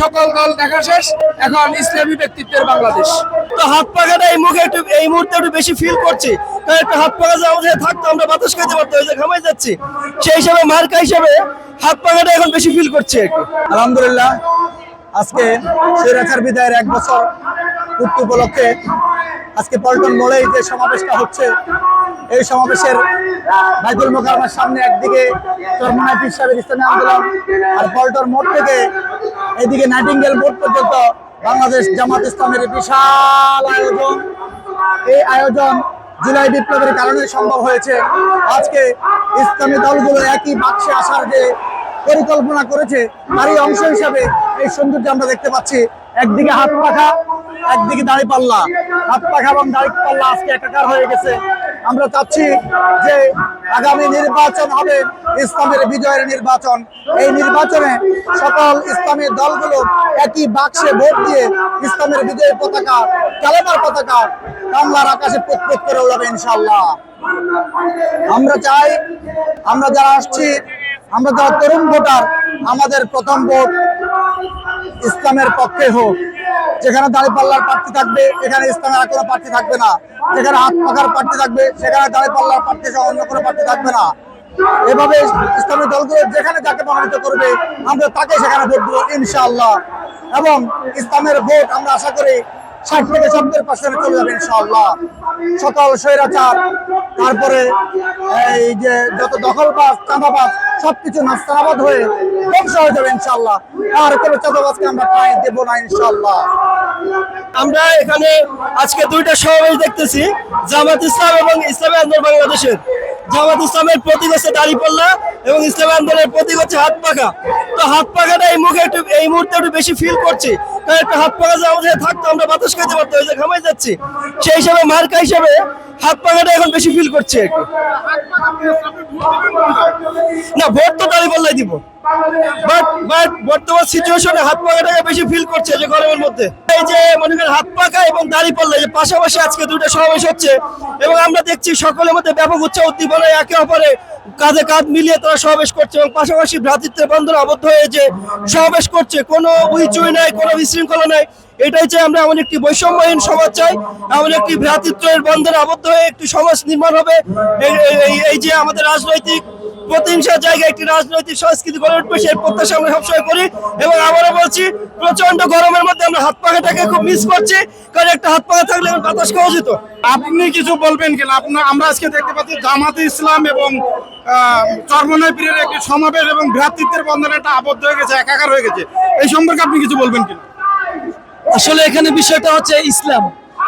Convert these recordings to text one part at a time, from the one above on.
সকল দল দেখা শেষ। এখন ইসলামী ব্যক্তিত্বের বাংলাদেশ। তো হাত পাখাটা এই মুখে একটু এই মুহূর্তে একটু বেশি ফিল করছি। কারণ একটু হাত পাখা যে আমাদের থাকতো আমরা বাতাস খাইতে পারতো ওই যে ঘামাই যাচ্ছি। সেই হিসাবে মার্কা হিসাবে হাত পাখাটা এখন বেশি ফিল করছে একটু আলহামদুলিল্লাহ আজকে স্বৈরাচার বিদায়ের এক বছর পূর্তি উপলক্ষে আজকে পল্টন মোড়ে যে সমাবেশটা হচ্ছে এই সমাবেশের বাইতুল মোকারমার সামনে একদিকে চরমনাই পীর সাহেবের ইসলামী আন্দোলন আর পল্টন মোড় থেকে এইদিকে নাইটিঙ্গেল মোড় পর্যন্ত বাংলাদেশ জামাত ইসলামের বিশাল আয়োজন। এই আয়োজন জুলাই বিপ্লবের কারণে সম্ভব হয়েছে। আজকে ইসলামী দলগুলো একই বাক্সে আসার যে পরিকল্পনা করেছে, তারই অংশ হিসাবে এই সৌন্দর্য আমরা দেখতে পাচ্ছি। একদিকে হাত পাখা, একদিকে দাড়ি পাল্লা। হাত পাখা এবং দাড়ি পাল্লা আজকে একাকার হয়ে গেছে। আমরা চাচ্ছি যে আগামী নির্বাচন হবে ইসলামের বিজয়ের নির্বাচন। এই নির্বাচনে সকল ইসলামী দলগুলো একই বাক্সে ভোট দিয়ে ইসলামের বিজয়ের পতাকা, কালেমার পতাকা বাংলার আকাশে পুতপুত করে উড়াবে ইনশাল্লাহ আমরা চাই, আমরা যারা আসছি, আমরা যারা তরুণ ভোটার, আমাদের প্রথম ভোট ইসলামের পক্ষে হোক, যেখানে দাঁড়িপাল্লার প্রার্থী থাকবে, এখানে ইসলামের আর কোনো প্রার্থী থাকবে না। যেখানে হাত পাখার প্রার্থী থাকবে, সেখানে দাঁড়িপাল্লার প্রার্থী সহ অন্য কোনো প্রার্থী থাকবে না। এভাবে ইসলামী দলগুলো যেখানে যাকে মনোনীত করবে, আমরা তাকে সেখানে ভোট দেবো ইনশাআল্লাহ। এবং ইসলামের ভোট আমরা আশা করি তারপরে এই যে যত দখলবাজ, চাঁদাবাজ, সবকিছু নাস্তানাবাদ হয়ে ধ্বংস হয়ে যাবে ইনশাআল্লাহ। আর কোনো চাঁদাবাজকে আমরা ঠাঁই দেবো না ইনশাআল্লাহ। আমরা এখানে আজকে দুইটা সমাবেশ দেখতেছি, জামাত ইসলাম এবং ইসলামী আন্দোলন বাংলাদেশের। জামাত ইসলামের প্রতীক হচ্ছে দাঁড়িপাল্লা এবং ইসলাম আন্দোলনের প্রতীক হচ্ছে হাত পাখা। তো হাত পাখাটা এই মুখে একটু, এই মুহূর্তে একটু বেশি ফিল করছি। কারণ একটা হাত পাখা যে আমাদের থাকতো, আমরা বাতাস খাইতে পারতাম যে ঘামাই যাচ্ছি। সেই হিসাবে মার্কা হিসাবে হাত পাখাটা এখন বেশি ফিল করছে না, ভোট তো দাঁড়িপাল্লাই দিব। বাট বর্তমান হাত বেশি ফিল করছে যে গরমের মধ্যে। এই যে মনে হাত এবং দাড়ি যে পাশাপাশি আজকে দুটো সমাবেশ হচ্ছে, এবং আমরা দেখছি সকলের মধ্যে ব্যাপক একে অপরে কাঁধে কাঁধ মিলিয়ে তারা সমাবেশ করছে, এবং পাশাপাশি ভ্রাতৃত্বের বন্ধন আবদ্ধ হয়ে যে সমাবেশ করছে, কোনো উইচুই নাই, কোনো বিশৃঙ্খলা নাই। এটাই চাই আমরা এমন একটি বৈষম্যহীন সমাজ চাই, এমন একটি ভ্রাতৃত্বের বন্ধনে আবদ্ধ হয়ে একটি সমাজ নির্মাণ হবে। এই যে আমাদের রাজনৈতিক প্রতিহিংসার জায়গায় একটি রাজনৈতিক সংস্কৃতি গড়ে উঠবে সেই প্রত্যাশা আমরা সবসময় করি। এবং আবারও বলছি প্রচণ্ড গরমের মধ্যে আমরা হাত পাখাটাকে খুব মিস করছি কারণ একটা হাত পাখা থাকলে আমার বাতাস খাওয়া যেত। আপনি কিছু বলবেন কিনা? আপনার আমরা আজকে দেখতে পাচ্ছি জামাতে ইসলাম এবং পীরের একটি সমাবেশ এবং ভ্রাতৃত্বের বন্ধনে একটা আবদ্ধ হয়ে গেছে একাকার হয়ে গেছে। এই সম্পর্কে আপনি কিছু বলবেন কিনা? আসলে এখানে বিষয়টা হচ্ছে ইসলাম।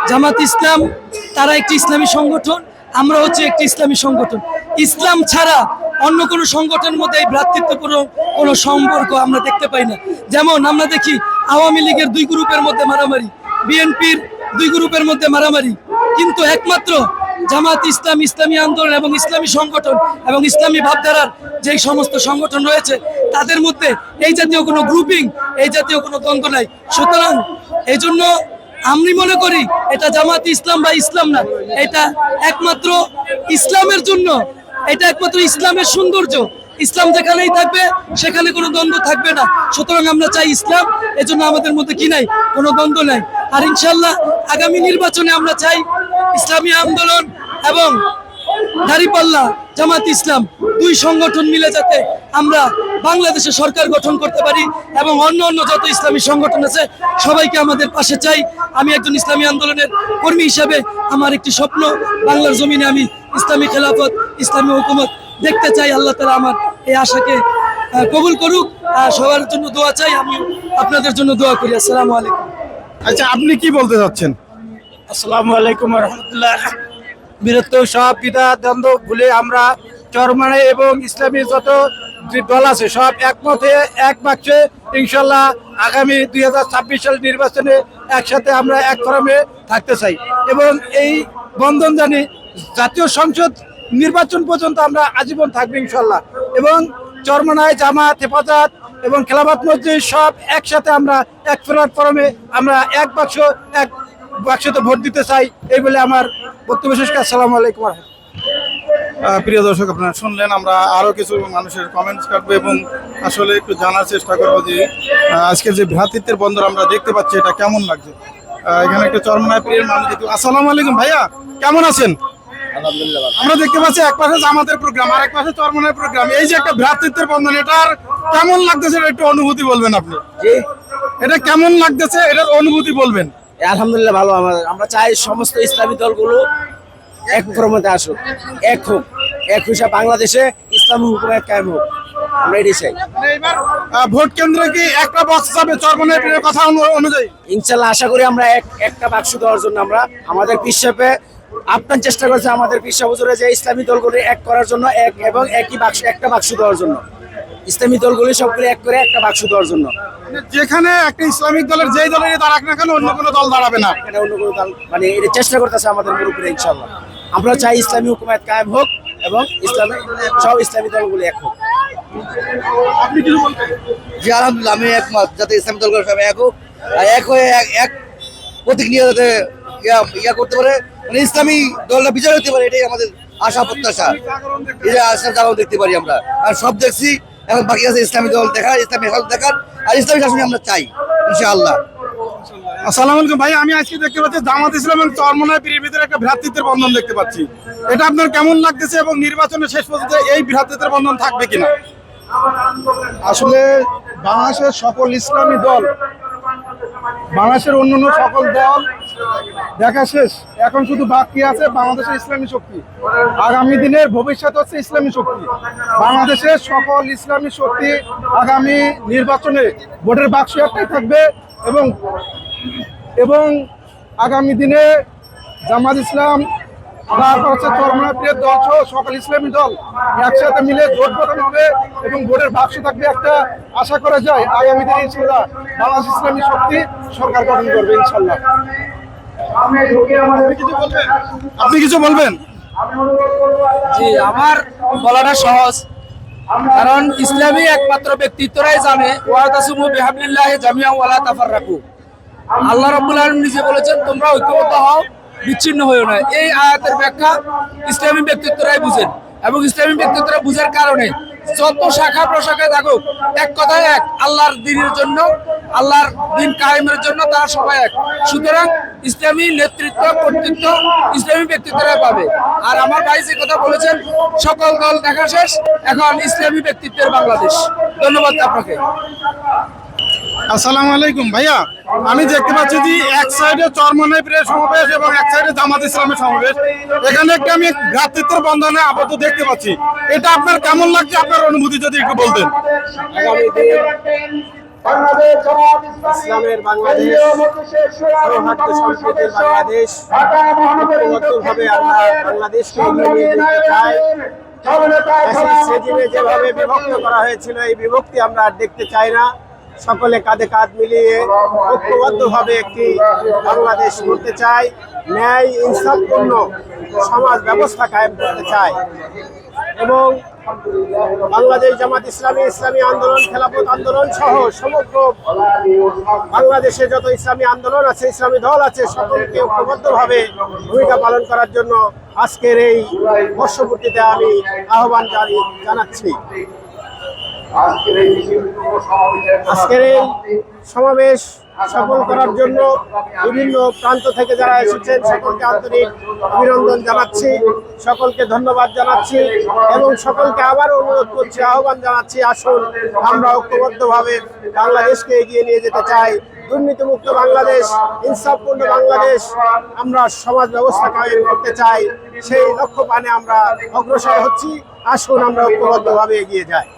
জামাত ইসলাম তারা একটি ইসলামী সংগঠন। আমরা হচ্ছে একটি ইসলামী সংগঠন। ইসলাম ছাড়া অন্য কোনো সংগঠনের মধ্যে এই ভ্রাতৃত্ব কোনো সম্পর্ক আমরা দেখতে পাই না। যেমন আমরা দেখি, আওয়ামী লীগের দুই গ্রুপের মধ্যে মারামারি, বিএনপির দুই গ্রুপের মধ্যে মারামারি। কিন্তু একমাত্র জামাত ইসলাম, ইসলামী আন্দোলন এবং ইসলামী সংগঠন এবং ইসলামী ভাবধারার যেই সমস্ত সংগঠন রয়েছে, তাদের মধ্যে এই জাতীয় কোনো গ্রুপিং এই জাতীয় কোনো দ্বন্দ্ব নাই। সুতরাং এই জন্য আমি মনে করি, এটা জামাত ইসলাম বা ইসলাম না, এটা একমাত্র ইসলামের জন্য, এটা একমাত্র ইসলামের সৌন্দর্য। ইসলাম যেখানেই থাকবে, সেখানে কোনো দ্বন্দ্ব থাকবে না। সুতরাং আমরা চাই ইসলাম, এজন্য আমাদের মধ্যে কি নাই? কোনো দ্বন্দ্ব নাই। আর ইনশাল্লাহ আগামী নির্বাচনে আমরা চাই ইসলামী আন্দোলন এবং দাঁড়িপাল্লা জামাত ইসলাম দুই সংগঠন মিলে যাতে আমরা বাংলাদেশে সরকার গঠন করতে পারি এবং অন্য অন্য যত ইসলামী সংগঠন আছে সবাইকে আমাদের পাশে চাই। আমি একজন ইসলামী আন্দোলনের কর্মী হিসাবে আমার একটি স্বপ্ন বাংলার জমিনে আমি ইসলামী খেলাফত ইসলামী হুকুমত দেখতে চাই। আল্লাহ তালা আমার এই আশাকে কবুল করুক। সবার জন্য দোয়া চাই। আমি আপনাদের জন্য দোয়া করি। আসসালামু আলাইকুম। আচ্ছা আপনি কি বলতে চাচ্ছেন? আসসালামু আলাইকুম রহমতুল্লাহ। বীরত্ব সব বিধা দ্বন্দ্ব ভুলে আমরা চরমানে এবং ইসলামী যত দল আছে, সব একমত এক বাক্সে ইনশাল্লাহ আগামী দুই হাজার ছাব্বিশ সাল নির্বাচনে একসাথে আমরা এক ফরমে থাকতে চাই। এবং এই বন্ধন জানি জাতীয় সংসদ নির্বাচন পর্যন্ত আমরা আজীবন থাকব ইনশাল্লাহ। এবং চরমনায় জামাত, হেফাজত এবং খেলাফত মসজিদ সব একসাথে আমরা এক প্ল্যাটফর্মে আমরা এক বাক্স, এক বাক্সতে ভোট দিতে চাই, এই বলে আমার শেষ আসসালামু আলাইকুম প্রিয় দর্শক আপনারা শুনলেন আমরা আরও কিছু মানুষের কমেন্টস কাটবো এবং আসলে একটু জানার চেষ্টা করব যে আহ, আজকে যে ভ্রাতৃত্বের বন্দর আমরা দেখতে পাচ্ছি এটা কেমন লাগছে? এখানে একটা চরমনায় প্রিয় মানুষ আসসালামু আলাইকুম ভাইয়া কেমন আছেন? আমরা দেখতে পাচ্ছি এক পাশে জামাতের প্রোগ্রাম আর এক পাশে চরমনের প্রোগ্রাম এই যে একটা ভ্রাতৃত্বের বন্ধন এটার কেমন লাগতেছে এটা একটু অনুভূতি বলবেন আপনি? এটা কেমন লাগতেছে এটার অনুভূতি বলবেন? আলহামদুলিল্লাহ ভালো আমাদের আমরা চাই সমস্ত ইসলামী দলগুলো এক ফরমতে আসুক। এক হোক। এক হিসাব বাংলাদেশে ইসলামী হুকুমের কায়েম হোক। আমরা চাই। ভোট কেন্দ্রে কি একটা বক্স যাবে চরমনের কথা অনু- অনুযায়ী? ইনশাল্লাহ আশা করি আমরা এক একটা বাক্স দেওয়ার জন্য আমরা আমাদের আপ্রাণ চেষ্টা করছে আমাদের পিসা হুজুরে যে ইসলামী দলগুলি এক করার জন্য এক এবং একই বাক্স একটা বাক্স দেওয়ার জন্য। ইসলামী দলগুলি সবগুলি এক করে একটা বাক্স দেওয়ার জন্য। মানে যেখানে একটা ইসলামিক দলের যেই দলের দাঁড়াক না কেন অন্য কোনো দল দাঁড়াবে না। এটা অন্য কোনো দল মানে এটা চেষ্টা করতেছে আমাদের মুরব্বীরা ইনশাল্লাহ আমরা চাই ইসলামী হুকুমাত কায়েম হোক এবং ইসলামী সব ইসলামী দলগুলি এক হোক। আপনি কিছু বলবেন? জি আলহামদুলিল্লাহ আমি একমত। যাতে ইসলামী দলগুলো সবাই এক হোক আর এক হয়ে এক- এক প্রতীক যাতে ইয়া ইয়া করতে পারে। মানে ইসলামী দলটা বিজয় হতে পারে এটাই আমাদের আশা প্রত্যাশা। এই আশা জানাও দেখতে পারি আমরা। আর সব দেখছি এখন বাকি আছে ইসলামী দল দেখার ইসলামী শাসন দেখার আর ইসলামী শাসন আমরা চাই ইনশাআল্লাহ। আসসালামু আলাইকুম। ভাই আমি আজকে দেখতে পাচ্ছি জামাত ইসলাম এবং চরমনায় পীরের ভিতরে একটা ভ্রাতৃত্বের বন্ধন দেখতে পাচ্ছি। এটা আপনার কেমন লাগতেছে এবং নির্বাচনের শেষ পর্যন্ত এই ভ্রাতৃত্বের বন্ধন থাকবে কিনা? আসলে বাংলাদেশের সকল ইসলামী দল বাংলাদেশের অন্যান্য সকল দল দেখা শেষ। এখন শুধু বাকি আছে বাংলাদেশের ইসলামী শক্তি। আগামী দিনের ভবিষ্যৎ হচ্ছে ইসলামী শক্তি। বাংলাদেশের সকল ইসলামী শক্তি আগামী নির্বাচনে ভোটের বাক্স একটাই থাকবে এবং এবং আগামী দিনে জামাত ইসলাম, তারপর হচ্ছে চরমনা দল সহ সকল ইসলামী দল একসাথে মিলে জোট গঠন হবে এবং ভোটের বাক্স থাকবে একটা। আশা করা যায় আগামী দিনে ইনশাল্লাহ বাংলাদেশ ইসলামী শক্তি সরকার গঠন করবে ইনশাল্লাহ আপনি কিছু বলবেন? জি আমার বলাটা সহজ। কারণ ইসলামী একমাত্র ব্যক্তিত্বরাই জানে ওয়াতাসুমু বিহাবলিল্লাহ জামিয়া ওয়ালা তাফাররাকু। আল্লাহ রাব্বুল আলামিন নিজে বলেছেন তোমরা ঐক্যবদ্ধ হও বিচ্ছিন্ন হয়েও না। এই আয়াতের ব্যাখ্যা ইসলামী ব্যক্তিত্বরাই বুঝেন এবং ইসলামী ব্যক্তিত্বরা বুঝার কারণে যত শাখা প্রশাখায় থাকুক এক কথায় এক আল্লাহর দিনের জন্য আল্লাহর দিন কায়েমের জন্য তারা সবাই এক। সুতরাং ইসলামী নেতৃত্ব কর্তৃত্ব ইসলামী ব্যক্তিত্বরা পাবে। আর আমার ভাই যে কথা বলেছেন সকল দল দেখা শেষ এখন ইসলামী ব্যক্তিত্বের বাংলাদেশ। ধন্যবাদ আপনাকে। আসসালামু আলাইকুম। ভাইয়া আমি দেখতে পাচ্ছি যে এক সাইডে চরমনায় প্রিয় সমাবেশ এবং এক সাইডে জামাত ইসলামের সমাবেশ। এখানে একটা আমি ভ্রাতৃত্বের বন্ধনে আপাতত দেখতে পাচ্ছি। এটা আপনার কেমন লাগছে? আপনার অনুভূতি যদি একটু বলতেন। ইসলামের বাংলাদেশ সৌহার্দ্য সম্প্রীতির বাংলাদেশ ঐক্যবদ্ধভাবে আমরা বাংলাদেশকে এগিয়ে চাই। রেজিমে যেভাবে বিভক্ত করা হয়েছিল এই বিভক্তি আমরা আর দেখতে চাই না। সকলে কাঁধে কাঁধ মিলিয়ে ঐক্যবদ্ধভাবে একটি বাংলাদেশ করতে চাই। ন্যায় ইনসাফপূর্ণ সমাজ ব্যবস্থা কায়েম করতে চাই। এবং বাংলাদেশ জামাত ইসলামী ইসলামী আন্দোলন খেলাফত আন্দোলন সহ সমগ্র বাংলাদেশে যত ইসলামী আন্দোলন আছে ইসলামী দল আছে সকলকে ঐক্যবদ্ধভাবে ভূমিকা পালন করার জন্য আজকের এই বর্ষপূর্তিতে আমি আহ্বান জানাচ্ছি। আজকের এই সমাবেশ সফল করার জন্য বিভিন্ন প্রান্ত থেকে যারা এসেছেন, সকলকে আন্তরিক অভিনন্দন জানাচ্ছি। সকলকে ধন্যবাদ জানাচ্ছি এবং সকলকে আবারও অনুরোধ করছি, আহ্বান জানাচ্ছি, আসুন, আমরা ঐক্যবদ্ধভাবে বাংলাদেশকে এগিয়ে নিয়ে যেতে চাই। দুর্নীতিমুক্ত বাংলাদেশ, ইনসাফপূর্ণ বাংলাদেশ আমরা সমাজ ব্যবস্থা কায়েম করতে চাই। সেই লক্ষ্য পানে আমরা অগ্রসর হচ্ছি। আসুন, আমরা ঐক্যবদ্ধভাবে এগিয়ে যাই।